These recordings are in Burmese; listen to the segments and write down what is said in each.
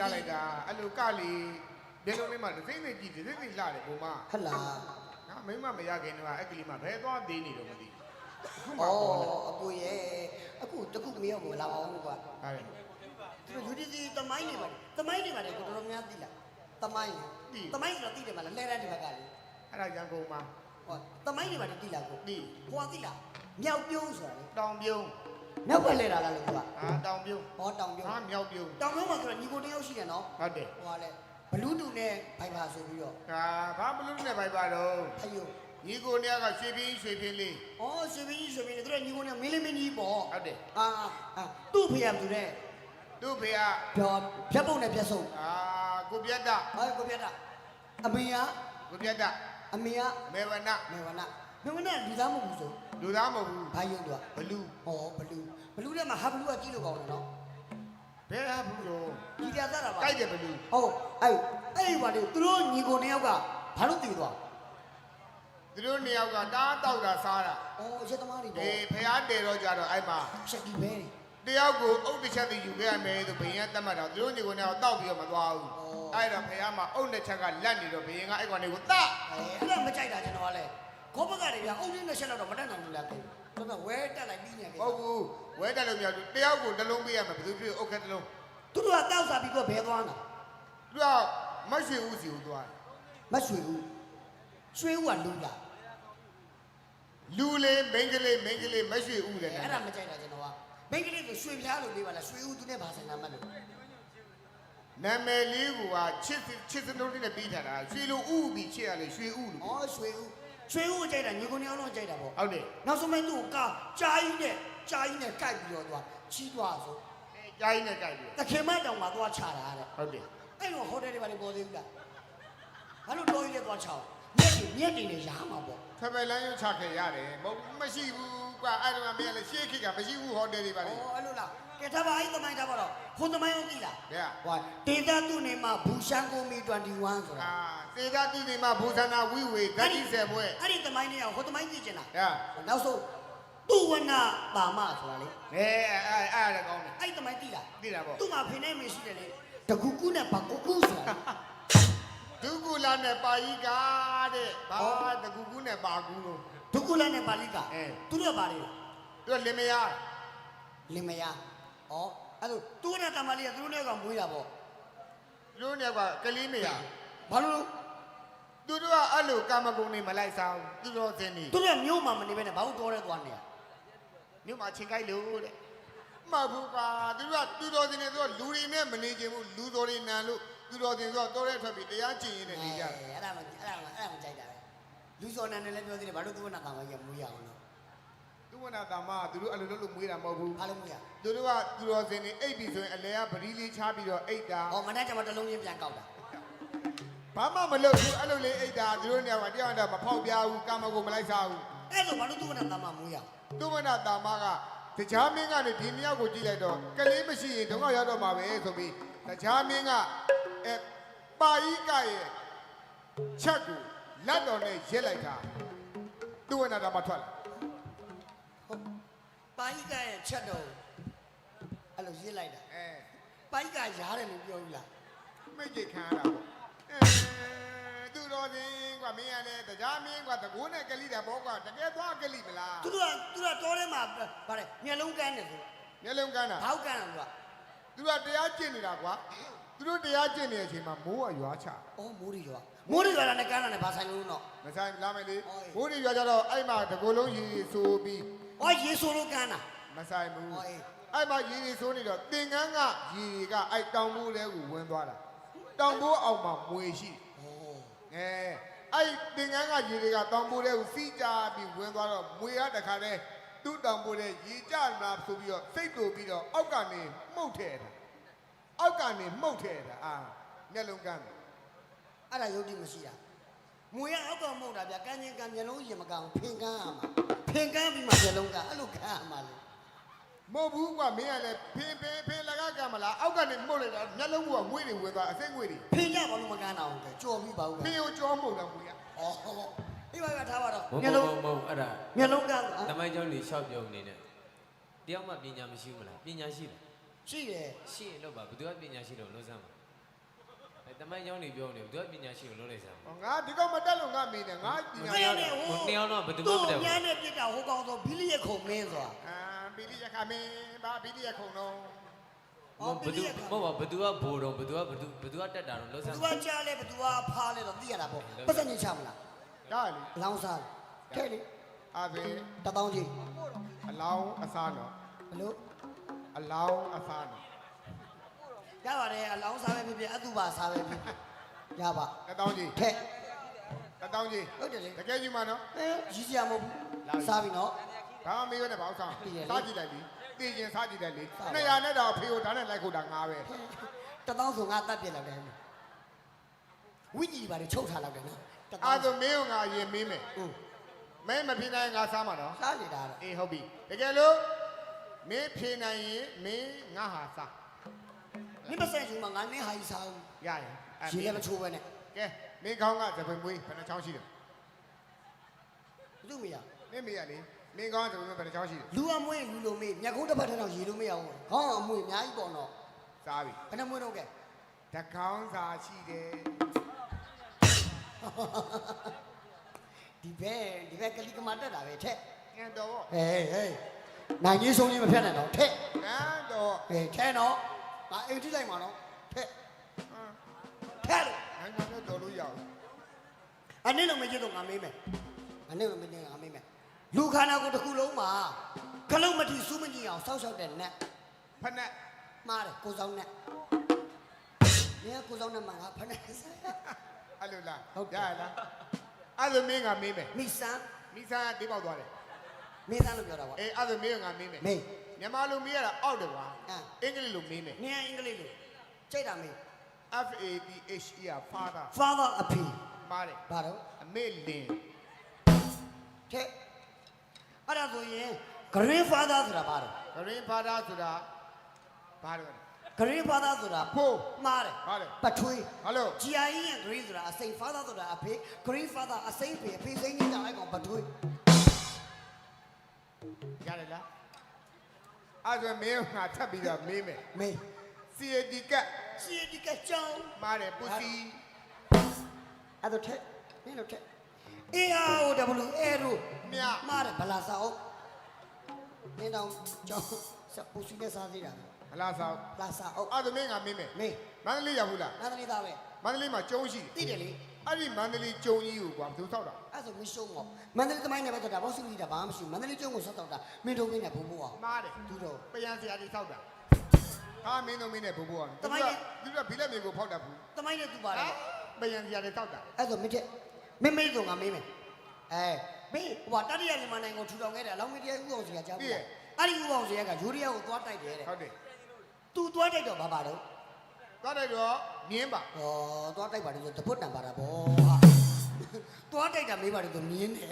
ကလိုက်တာအဲ့လိုကလေဘယ်လိုလဲမှဒသိမ့်နေကြည့်ဒသိမ့်နေလှတယ်ဘုံမဟတ်လာငါမိမမရခင်တော့အဲ့ကလေးမှဘယ်သွားသေးနေတော့မသိဩအကိုရဲ့အခုတခုမရောက်ဘူးလာအောင်ကွာဟာလေသူတို့ယူဒီစီတမိုင်းနေပါတမိုင်းနေပါတယ်ကိုတော်တော်များသိလားတမိုင်းတမိုင်းဆိုတော့သိတယ်မလားလဲရတဲ့ဒီဘက်ကလေအဲ့ဒါရန်ကုန်မှာဟောတမိုင်းနေပါတယ်သိလားကိုသိဟောသိလားမြောက်ပြုံးဆိုတာလေတောင်ပြုံး မြောက်ဘက်လဲတာလားလို့ကွာဟာတောင်ပြုံးဟောတောင်ပြုံးဟာမြောက်ပြုံးတောင်ပြုံးမှာဆိုတော့ညီကိုတယောက်ရှိတယ်နော်ဟုတ်တယ်ဟောလေဘလူးတူနဲ့ဘိုင်ပါဆိုပြီးတော့ဟာဘာမလို့နဲ့ပိုက်ပါတော့အယုညီကိုနေကရွှေပြင်းရွှေပြင်းလေးဩရွှေမင်းကြီးရွှေမင်းကြီးသူတို့ညီကိုနဲ့မင်းလေးမင်းကြီးပေါ့ဟုတ်တယ်အာအာသူ့ဖေရသူနဲ့သူ့ဖေကပြောဖြတ်ပုံနဲ့ဖြတ်ဆုံးအာကိုပြတ်တာဟောကိုပြတ်တာအမေကကိုပြတ်တာအမေကမေဝနမေဝနာမေဝနာလူသားမဟုတ်ဘူးဆို လူသားမဟုတ်ဘူးဘာယုံတော့ဘလူဟောဘလူးဘလူးထဲမှာဟာဘလူးကကြည့်လို့ကောင်းတယ်နော်ဘယ်ဟာဘူးတော့ဒီပြသားတာပါကြိုက်တယ်ဘလူဟုတ်အဲ့အဲ့ပါလေသူတို့ညီကိုနှစ်ယောက်ကဘာလို့တည်သွားသူတို့နှစ်ယောက်ကတားတောက်တာစားတာဩရက်သမားတွေဒီပေါ့ဖះတယ်တော့ကြတော့အဲ့မှာချက်ဒီပဲတွေတယောက်ကိုအုတ်တစ်ချက်စီယူခဲ့ရမယ်ဆိုဘယင်ကတတ်မှတ်တော့သူတို့ညီကိုနဲ့တော့တောက်ပြီးတော့မသွားဘူးအဲ့တော့ဖះမှာအုတ်တစ်ချက်ကလက်နေတော့ဘယင်ကအဲ့ကောင်တွေကိုတတ်အဲအဲ့ဒါမကြိုက်တာကျွန်တော်ကလည်း ခေါဘက်ကတွေဗျအုံးလေးနဲ့ချက်တော့မတက်နိုင်ဘူးလားတဲ့တော်တော်ဝဲတက်လိုက်ပြီးနေတယ်မဟုတ်ဘူးဝဲတက်လို့မရဘူးတယောက်ကိုတစ်လုံးပေးရမယ်ဘယ်သူဖြစ်အုတ်ခက်တစ်လုံးသူတို့ကတောက်စားပြီးတော့ဘဲသွားတာသူကမရွှေဦးစီကိုသွားတယ်မရွှေဘူးရွှေဦးကလူလားလူလေးမိန်းကလေးမိန်းကလေးမရွှေဦးတယ်အဲ့ဒါမကြိုက်တာကျွန်တော်ကမိန်းကလေးဆိုရွှေပြားလို့လေးပါလားရွှေဦးသူနဲ့ဘာဆိုင်တာမှတ်လို့နာမည်လေးကချစ်ချစ်စလုံးလေးနဲ့ပြီးထားတာရွှေလိုဥပြီးချစ်ရလေရွှေဥလို့ဩရွှေဦး ရွှေဦးကိုကြိုက်တာညီကိုနှစ်ယောက်လုံးကြိုက်တာပေါ့ဟုတ်တယ်နောက်ဆုံးပိုင်းသူ့ကိုကာကြားကြီးနဲ့ကြားကြီးနဲ့ကြိုက်ပြီးတော့သွားချီးသွားဆိုကြားရင်းနဲ့ကြိုက်တယ်တခင်မတောင်မှာသွားချတာတဲ့ဟုတ်တယ်အဲ့တော့ဟိုတယ်တွေဘာတွေပေါ်သေးဘူးလားဘာလို့တော်ကြီးလဲသွားချအောင်မြက်တွေမြက်တွေနဲ့ရားမှာပေါ့ဖပယ်လန်းရုပ်ချခဲ့ရတယ်မဟုတ်မရှိဘူးကွာအဲ့တော့မင်းလည်းရှေးခေတ်ကမရှိဘူးဟိုတယ်တွေပါဩလေအဲ့လိုလား ကဲထားပါအဲ့သမိုင်းထားပါတော့ဟိုသမိုင်းအောင်သိလားဘယ်ကဟိုဒေတာသူနေမှာဘူရှန်ကိုမီ21ဆိုတာအာသေသာတိတိမဘူဇနာဝိဝေဓာတိဆယ်ဘွဲအဲ့ဒီသမိုင်းတွေကဟိုသမိုင်းကြည့်ချင်လားဟာနောက်ဆုံးသူဝနာပါမဆိုတာလေအဲအဲအဲ့ဒါကောင်းတယ်အဲ့သမိုင်းသိလားသိတာပေါ့သူ့မှာဖိနေမရှိတယ်လေတကူကူနဲ့ဘာကူကူဆိုတာဒုက္ကူလာနဲ့ပါဠိကာတဲ့ဘာတကူကူနဲ့ပါကူလို့ဒုက္ကူလာနဲ့ပါဠိကအဲသူတို့ကပါလေသူကလင်မယားလင်မယား ဩအဲ့တော့သူနဲ့တမလေးကသူတို့နဲ့ကမွေးတာပေါ့လူနဲ့ကကလေးမရဘာလို့သူတို့ကအဲ့လိုကာမဂုဏ်တွေမလိုက်စားဘူးသူတော်စင်နေသူတို့မြို့မှာမနေဘဲနဲ့ဘာလို့တော်ရဲသွားနေရမြို့မှာချင်းကိုက်လို့တဲ့မှတ်ဘူးပါသူတို့ကသူတော်စင်နေသူကလူတွေနဲ့မနေချင်ဘူးလူတော်တွေနန်လို့သူတော်စင်ဆိုတော့တော်ရဲထွက်ပြီးတရားကျင့်ရင်းနဲ့နေကြတယ်အဲ့ဒါမှအဲ့ဒါမှအဲ့ဒါမှကြိုက်တာပဲလူစော်နန်နဲ့လည်းပြောသေးတယ်ဘာလို့သူ့နာကောင်ကြီးကမွေးရအောင်လို့ သူဝနာတာမသူတို့အဲ့လိုလုပ်လို့မွေးတာမဟုတ်ဘူးဘာလို့မွေးရသူတို့ကသူတော်စင်နေအိပ်ပြီဆိုရင်အလဲကပရီးလေးချပြီးတော့အိပ်တာဟောမနေ့ကမှတလုံးချင်းပြန်ကောက်တာဘာမှမလုပ်ဘူးအဲ့လိုလေးအိပ်တာသူတို့နေရာမှာတရားတော့မဖောက်ပြဘူးကာမဂုဏ်မလိုက်စားဘူးအဲ့ဆိုဘာလို့သူနဲ့တမမွေးရသူဝနာတာမကတခြားမင်းကနေဒီမြောက်ကိုကြည့်လိုက်တော့ကလေးမရှိရင်ဒုက္ခရောက်တော့မှာပဲဆိုပြီးတခြားမင်းကအဲပါဤကရဲ့ချက်ကိုလက်တော်နဲ့ရက်လိုက်တာသူဝနာတာမထွက်လာ ပါဠိကရဲ့ချက်တော့အဲ့လိုရေးလိုက်တာအဲပါဠိကရားတယ်လို့ပြောဘူးလားမိတ်ကြီးခံရတာပေါ့အဲသူတော်စင်ကွာမင်းရလဲတကြားမင်းကွာတကိုးနဲ့ကလိတယ်ဘောကွာတကယ်သွားကလိမလားသူတို့ကသူတို့ကတော်ထဲမှာဗါတယ်မျက်လုံးကန်းတယ်ဆိုမျက်လုံးကန်းတာဘောက်ကန်းတယ်သူကသူကတရားကျင့်နေတာကွာသူတို့တရားကျင့်နေတဲ့အချိန်မှာမိုးကရွာချအော်မိုးရီရွာမိုးရီရွာနဲ့ကန်းတာနဲ့ဘာဆိုင်လို့တော့မဆိုင်လာမယ်လေဟုတ်ပြီမိုးတွေရွာကြတော့အဲ့မှာတကိုယ်လုံးရေရေဆိုပြီး ဟောရေဆိုလို့ကန်းတာမဆိုင်ဘူးဟောအေးအဲ့မှာရေရေဆိုနေတော့တင်ကန်းကရေတွေကအဲ့တောင်ပိုးတဲကိုဝင်သွားတာတောင်ပိုးအောင်မှာမွေရှိဟောအဲအဲ့တင်ကန်းကရေတွေကတောင်ပိုးတဲကိုစီးကြပြီးဝင်သွားတော့မွေရတခါတည်းသူ့တောင်ပိုးတဲရေကြလာဆိုပြီးတော့စိတ်တူပြီးတော့အောက်ကနေမှုတ်ထဲတာအောက်ကနေမှုတ်ထဲတာအာမျက်လုံးကန်းတယ်အဲ့ဒါယုတ်တိမရှိတာ မွေရအောက်ကမဟုတ်တာဗျကန်းချင်းကန်းမျက်လုံးရင်မကအောင်ဖင်ကန်းရမှာဖင်ကန်းပြီးမှမျက်လုံးကန်းအဲ့လိုကန်းရမှာလေမဟုတ်ဘူးကွာမင်းကလည်းဖင်ဖင်ဖင်လကကမလားအောက်ကနေမှုတ်လိုက်တာမျက်လုံးကငွေတွေဝင်သွားအစိမ့်ငွေတွေဖင်ကြဘာလို့မကန်းအောင်လဲကြော်ပြီးပါဦးဖကင်ကိုကြောမှုတ်တယ်ငွေကဩဒီပါကထားပါတော့မဟုတ်မျက်မလုံးဟုတ်မဟုတ်အဲ့ဒါမျက်လုံးကန်းတမိုင်းကျောင်းလေးရှောက်ပြုံနေနဲ့တယောက်မှပညာမရှိဘူးမလားပညာရှိတယ်ရှိတယ်ရှိရင်တော့ပါဘယ်သူကပညာရှိတော့လုံးစမ်းပါ အဲတမိုင်းကြောင်းနေပြောနေသူကပညာရှိကိုလုံးလိုက်စမ်းဟောငါဒီကောင်မတက်လို့ငါမေးတယ်ငါပညာဘယ်ရနဲ့တယ်ဟိုနှစ်ယောက်တော့ဘယ်သူမှသူ့မတက်ဘူးညနဲ့ပြစ်တာဟိုကောင်ဆိုဘီလီရဲ့ခုံမင်းဆိုတာအာဘီလီရခမင်းဘာဘီလီရခုံတော့ဟောဘယ်သူမဟုတ်ပါဘယ်သူကဘိုးတော့ဘယ်သူကဘယ်သူဘယ်သူကတက်တာတော့လုံးဘစသူမ်းကကြားလဲဘသူကဖားလဲတော့သိရတာပေါ့ပတ်စံညချမလားဒါလေအလောင်းစားထဲလေအာဘယ်တပေါင်းကြီးအလောင်းအစားနော်ဘလို့အလောင်းအစားနော် ရပါတယ်အလောင်းစားပဲဖြစ်ဖြစ်အတူပါစားပဲဖြစ်ဖြစ်ရပါတတောင်းကြီးထဲတတောင်းကြီးဟုတ်တယ်လေတကယ်ကြီးမနော်အဲရီးစရာမဟုတ်ဘူးစားပြီနော်ဘာမှမေးရတဲ့ဘာအောင်ဆောင်သိရလေစားကြည့်လိုက်ပြီသိရင်စားကြည့်တယ်လေစားပါ200နဲ့တော့ဖေကိုဒါနဲ့လိုက်ခုတာငါပဲတပေါင်းဆိုငါတတ်ပြစ်လောက်တယ်ဝိကြီးပါလေချုပ်ထားလောက်တယ်နော်တပေါအာင်းဆိုမင်းကငါရင်မေးမယ်ဟုတ်မင်းမဖြေနိုင်ငါစားမှာနော်စားနေတာတော့အေးဟုတ်ပြီတကယ်လို့မင်းဖြေနိုင်ရင်မင်းငါဟာစား နိမဆက်ယူမှာငါနဲ့ဟာကြီးစားဦးရရင်အဲ့ရေလည်းမချိုးပဲနဲ့ကဲမင်းကောင်းကသပင်မွေးဘယ်နှချောင်းရှိတယ်ဘသူမရမင်းမေးရလေမင်းကောင်းကသပင်မွေးဘယ်နှချောင်းရှိတယ်လူအမွေးလူလိုမေးမြက်ကုန်းတစ်ဖက်ထက်တော့ရေလို့မရဘူးခေါင်းအမွေးအများကြီးပေါ့နော်စားပြီဘယ်နှမွေးတော့ကဲတကောင်းစာရှိတယ်ဒီဘက်ဒီဘက်ကလီကမာတက်တာပဲထက်ငန်တော်ဟေးဟေးနိုင်ကြီးဆုံးကြီးမဖြတ်နဲ့တော့ထက်ငန်တော်ဟေးထဲနော် ငါအိမ်ထိလိုက်မှာနော်ထက်ထက်လို့ငန်တော်တော်လို့ရအောင်အနည်းလုံးမကြည့်တော့ငါမေးမယ်အနည်းလုံးမကြည့်ငါမေးမယ်လူခန္ဓာကိုယ်တစ်ခုလုံးမှာခလုံးမတိစူးမကြည့်အောင်စောက်ရှောက်တဲ့နက်ဖက်နဲ့မှားတယ်ကိုစောင်းနက်နေကကိုစောင်းနက်မှာငါဖက်နဲ့ဆိုင်အဲ့လိုလားဟုတ်တယ်ရလားအဲ့လိုမင်းကမေးမယ်မိစမ်းမိစားကတေးပေါက်သွားတယ်မိစမ်းလို့ပြောတာပေါ့အေးအဲ့လိုမင်းကငါမေးမယ်မေး မြန်မာလိုမေးရတာအောက်တယ်ကွာအမ် အင်္ဂလိပ်လိုမေးမယ် နင်ကအင်္ဂလိပ်လိုကြိတ်တာမေး F A T H E R father father အဖေမားတယ်ဘာတော့အမေလင်တဲ့အဲ့ဒါဆိုရင် grandfather ဆိုတာဘာတော့ green father ဆိုတာဘာလို့လဲ grandfather ဆိုတာဖိုးမှားတယ်ဘာလဲပထွေးဘာလို့ GIE ရဲ့ green ဆိုတာအစိမ်း father ဆိုတာအဖေ grandfather အစိမ်းဖေအဖေစိမ်းကြီးတောင်အဲ့ကောင်ပ အဲ့ဒါမင်းကငါထပ်ပြီးတော့မေးမယ်မေး C A D ကစီဒီကကြောင်းမားတယ်ပူစီအဲ့တော့ထက်နင်းတော့ထက် AROW arrow မြမှားတယ်ဗလာစာအုပ်နင်းတော့ကြောင်းစပူစီနဲ့စားသေးတာဘလားဆောင်ဗလာစာအုပ်အဲ့ဒါမင်းကမေးမယ်မေးမန္တလေးရောက်ဘူးလားနာသမီးသားပဲမန္တလေးမှာကျုံးရှိတယ်သိတယ်လေ အဲ့ဒီမန္တလေးကျုံကြီးကိုကွာဘယ်သူဆောက်တာအဲ့ဆိုမရှုံးတော့မန္တလေးသမိုင်းနဲ့ပဲတော့ဒါဘောက်စီလီတာဘာမှမရှိဘူးမန္တလေးကျုံကိုဆက်တော့တာမင်းတို့ကင်းနဲ့ဘုံဘိုးအောင်မားတယ်သူတော့ပယံဆရာကြီးဆောက်တာဟာမင်းတို့မင်းနဲ့ဘိုးဘိုးအောင်တမိုင်းနဲ့သူကဘီလက်မြေကိုဖောက်တတ်ဘူးသမိုင်းနဲ့သူပါတယ်ပယံဆရာကြီးဆောက်တာအဲ့ဆိုမင်းတဲ့မင်းမေးတော့ငါမေးမယ်အဲမေးဟိုတတိယမြန်မာနိုင်ငံကိုထူထောင်ခဲ့တယ်အလောင်းမတရားဥအောင်စီကကြားဘူးလားအဲ့ဒီဥအောင်စီကယူရီးယားကိုသွားတိုက်တယ်တဲ့ဟုတ်တယ်သူသွားတိုက်တော့ဘာပါတော့သွားတယ်တော့ မြင်းပါဟောသွားတိုက်ပါတယ်ဆိုတပုတ်တန်ပါတာဗောဟာသွားတိုက်တာမေးပါတယ်ဆိုမြင်းတယ်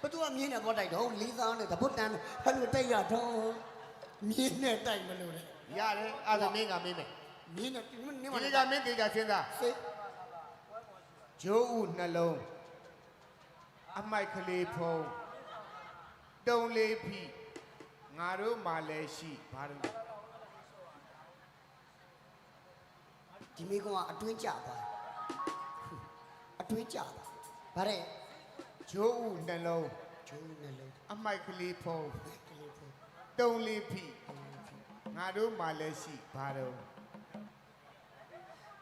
ဘသူကမြင်းနဲ့သွားတိုက်တော့လေးသားနဲ့တပုတ်တန်ဟဲ့လိုတိုက်ရတော့မြင်းနဲ့တိုက်မလို့လေရတယ်အဲ့ဒါမင်းကမေးမယ်မြင်းနဲ့နင်းမဒီနေကမင်းတေချာစဉ်းစားစေးဂျိုးဥနှလုံးအမိုက်ကလေးဖုံးတုံလေးဖိငါတို့မှလည်းရှိဘာလို့ ဒီမိကောင်ကအတွင်းကြသွားတယ်အတွင်းကြသွားဗါတဲ့ဂျိုးဥနှလုံးကျိုးနဲ့လုံးအမိုက်ကလေးဖုံးကလေးဖို့တုံလေးဖိငါတို့မှလည်းရှိဘာလို့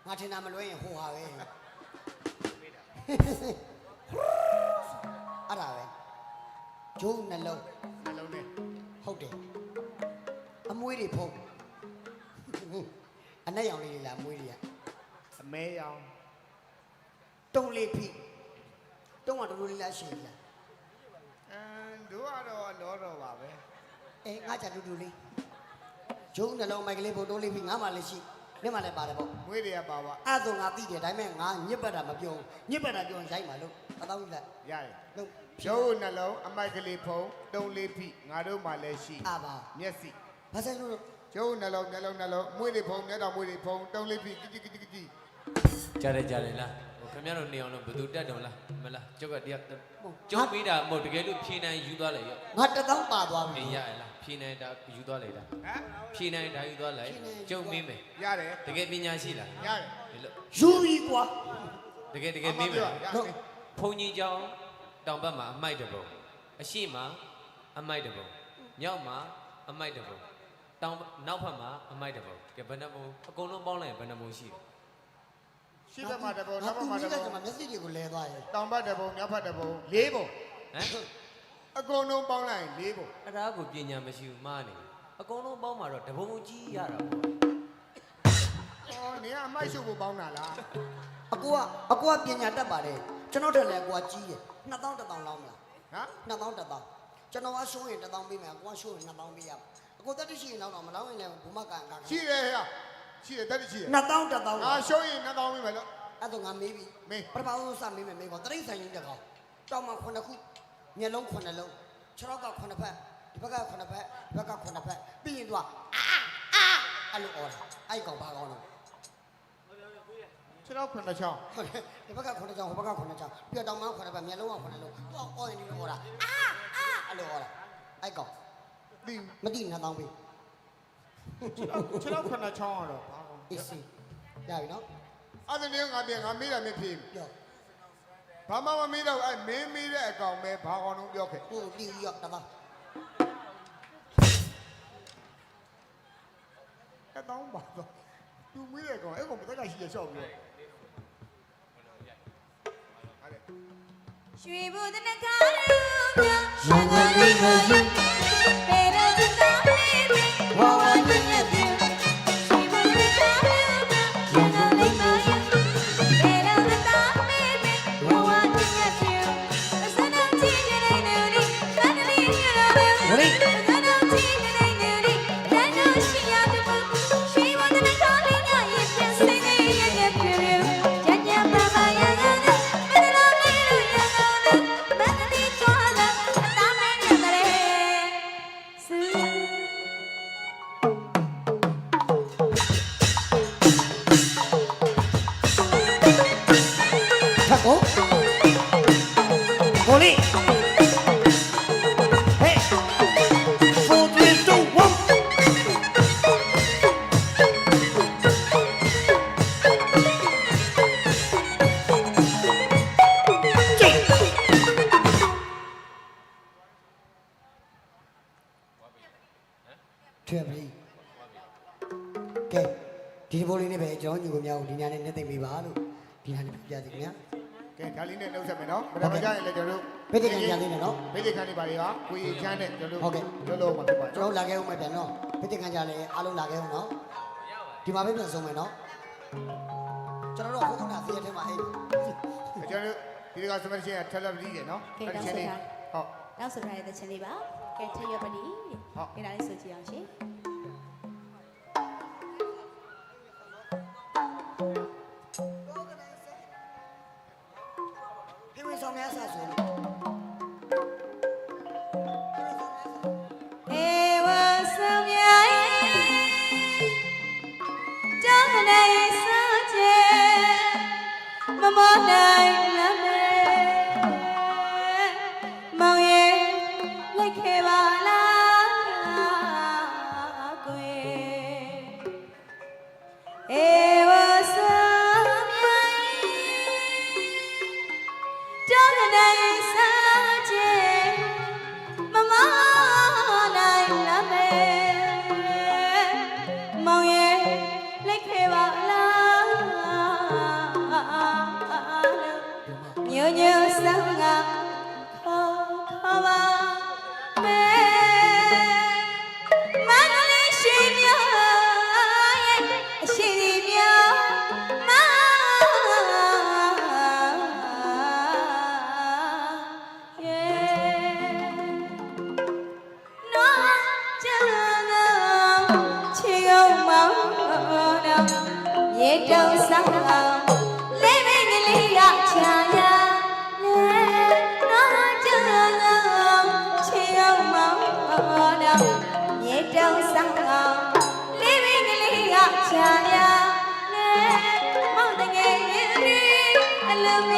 ငါထင်တာမလွဲရင်ဟိုဟာပဲအဲ့ဒါပဲကျိုးနှလုံးနှလုံးနဲ့ဟုတ်တယ်အမွေးတွေဖုံး အနက်ရောင်လေးတွေလားအမွေးတွေကအမဲရောင်တုံးလေးဖိတုံးကတော်တော်လေးလားရှင်လားအမ်တို့ကတော့လောတော့ပါပဲအဲငါချာတူတူလေးကျိုးနှလုံးမိုက်ကလေးဖုံးတုံးလေးဖိငါမှလည်းရှိမျက်မှလည်းပါတယ်ပေါ့မွေးတွေကပါပါအဲ့ဒါငါသိတယ်ဒါပေမဲ့ငါညစ်ပတ်တာမပြောဘူးညစ်ပတ်တာပြောရင်ရိုက်မှာလို့အတောင်းကြီးလိုက်ရတယ်လို့ဂျိုးဥနှလုံးအမိုက်ကလေးဖုံးတုံလေးဖိငါတို့မှလည်းရှိအာပါမျက်စိဘာဆိုင်လို့ ကျုံးနှလုံးနှလုံးနှလုံးမွေးတွေဖုံမျက်တော်မွေးတွေဖုံတုံးလေးပြီကြည့်ကြည့်ကြည့်ကြည့်ကြားတယ်ကြားတယ်လားဟိုခင်ဗျားတို့နေအောင်လို့ဘယ်သူတက်တော့လားမလားကျုပ်ကတရားကျုပ်မိတာမဟုတ်တကယ်လို့ဖြေနိုင်ယူသွားလိုက်ရောငါတသောင်းပါသွားပြီအေးရလားဖြေနိုင်တာယူသွားလိုက်တာဟမ်ဖြေနိုင်တာယူသွားလိုက်ကျုပ်မင်းမယ်ရတယ်တကယ်ပညာရှိလားရတယ်လလို့ယူပြီကွာတကယ်တကယ်မေးမယ်ရဟုတ်ဘုံကြီးကျောင်းတောင်ဘက်မှာအမိုက်တစ်ပုံအရှိမအမိုက်တစ်ပုံမြောက်မှာအမိုက်တစ်ပုံ တောင်နောက်ဘက်မှာအမိုက်တစ်ပုံကဲဘယ်နှပုံအကုန်လုံးပေါင်းလိုက်ရင်ဘယ်နှပုံရှိလဲရှိဘက်မှာတစ်ပုံနောက်ဘက်မှာတစ်ငါပုံကမျက်စိတွေကိုလဲသွားရဲ့တောင်ဘက်တစ်ပုံမြောက်ဘက်တစ်ပုံလေးပုံဟမ်အကုန်လုံးပေါင်းလိုက်ရင်လေးပုံအဲ့ဒါကိုပညာမရှိဘူးမားနေတယ်အကုန်လုံးပေါင်းမှာတော့တပုံပုံကြီးရတာပေါ့အော်နေကအမိုက်ရှုပ်ကိုပေါင်းတာလားအကူကအကူကပညာတတ်ပါတယ်ကျွန်တော်တက်လည်းအကူကကြီးတယ်2000 1000လောက်မလားဟမ်2000 1000ကျွန်တော်ကရှိုးရင်1000ပေးမယ်အကူကရှိုးရင်2000ပေးရမှာ အကူတက်တရှိရင်တော့မလောက်ရင်လည်းဘူမကန်က ရှိတယ်ဟဲ့ရှိတယ်တက်တရှိတယ် 2000 1000 ငါရှုံးရင်နှစ်ကောင်းပြီမယ်လို့ အဲ့တော့ငါမေးပြီ မေး ပထမဆုံးစမေးမယ်မေးကောတရိတ်ဆိုင်ရင်တက်ကောတောင်းမှ9ခုမျက်လုံး9လုံးခြေထောက်က9ဖက်ဒီဘက်က9ဖက်ဒီဘက်က9ဖက်ပြီးရင်သူကအာအာအဲ့လိုអော်တာအဲ့ကောင်ဘာကောင်းလဲ ခြေတော့ခွန်းတစ်ချောင်း ဟုတ်တယ်ဒီဘက်က9ချောင်းဟိုဘက်က9ချောင်းပြတောင်းမှ9ဖက်မျက်လုံးက9လုံးသူကអော်ရင်ဒီလိုអော်တာအာအာအဲ့လိုអော်တာအဲ့ကောင် ဒီမတိ2000ပေးခြေတော့ခြေတော့ခွန်းတစ်ချောင်းတော့ဘာကောအေးစီရပြီနော်အဲ့ဒါနေငါပြန်ငါမေးတာမဖြစ်ဘူးပြောဘာမှမမေးတော့အဲ့မင်းမေးတဲ့အကောင်ပဲဘာကောင်လုံးပြောခဲ့ဟိုတီရောတပါအတောင်းပါတော့သူမေးတဲ့ကောင်အဲ့ကောင်ဘယ်တက်ကရှိရလျှောက်ပြီးတော့ရွှေဘုဒ္ဓနဂါရုမြောရှန်ကုန်လေးကို နဲ့နှုတ်ဆက်မယ်နော်ဘယ်တော့မှကြာရင်လည်းကျွန်တော်တို့ဘယ်တကယ်ကြသေးလဲနော်ဘယ်ဒီခန်းနေပါလေဟာကိုရီချမ်းနဲ့ကျွန်တော်ဟုတ်ကဲ့တို့လုံးလုံးမှာဖြစ်ပါကျွန်တော်လာခဲ့ဦးမယ်ပြန်နော်ဘယ်တကယ်ကြလဲအားလုံးလာခဲ့ဦးနော်ဒီမှာပဲပြန်ဆုံးမယ်နော်ကျွန်တော်တို့ခုနကစီးရထဲမှာအိတ်ကျွန်တော်တို့ဒီကစမရှင်ကထက်လက်ပြီးတယ်နော်ကဲတောင်းဆိုထားဟုတ်နောက်ဆိုထားတဲ့ချင်းလေးပါကဲထရပတိဟုတ်ကဲဒါလေးဆိုကြည့်အောင်ရှင် ဒီဝင်ဆောင်များဆာ ချာရလေမောင်တငယ်လေးအလုံးမ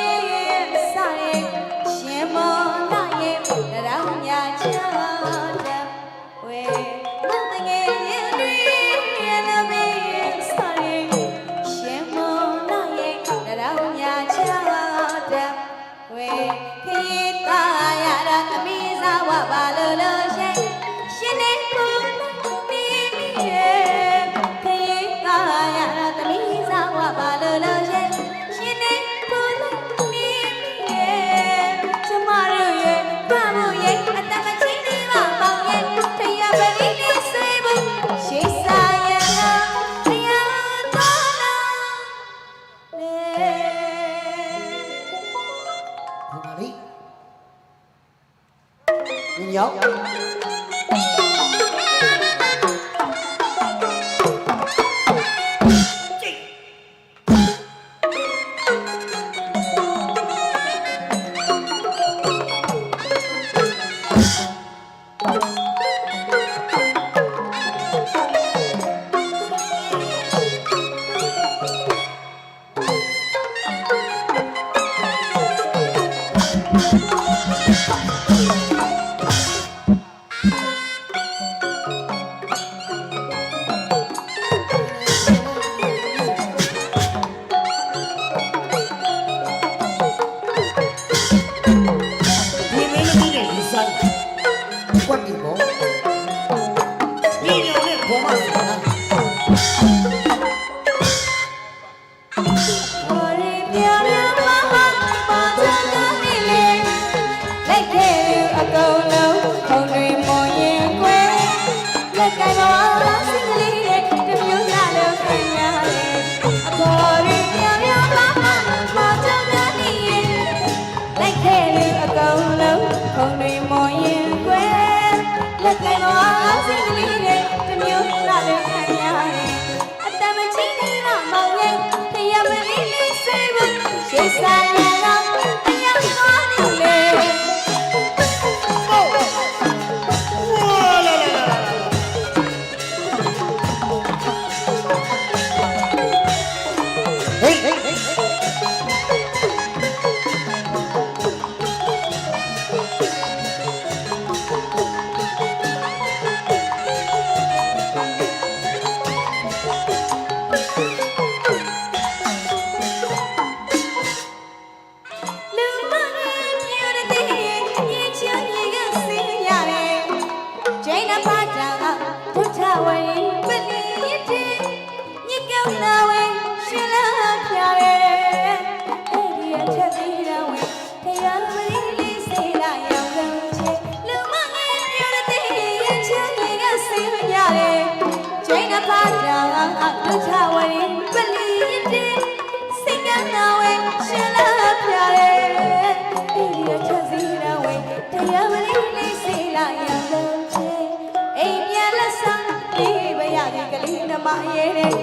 မအေးတဲ့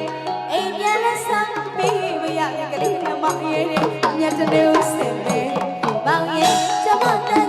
အိမ်ပြန်လဲစမ်းပြီးမရကလေးနှမအေးတဲ့မြတ်တဲ့ဦးစင်တဲ့ဘောင်ရဲ့ချမတဲ့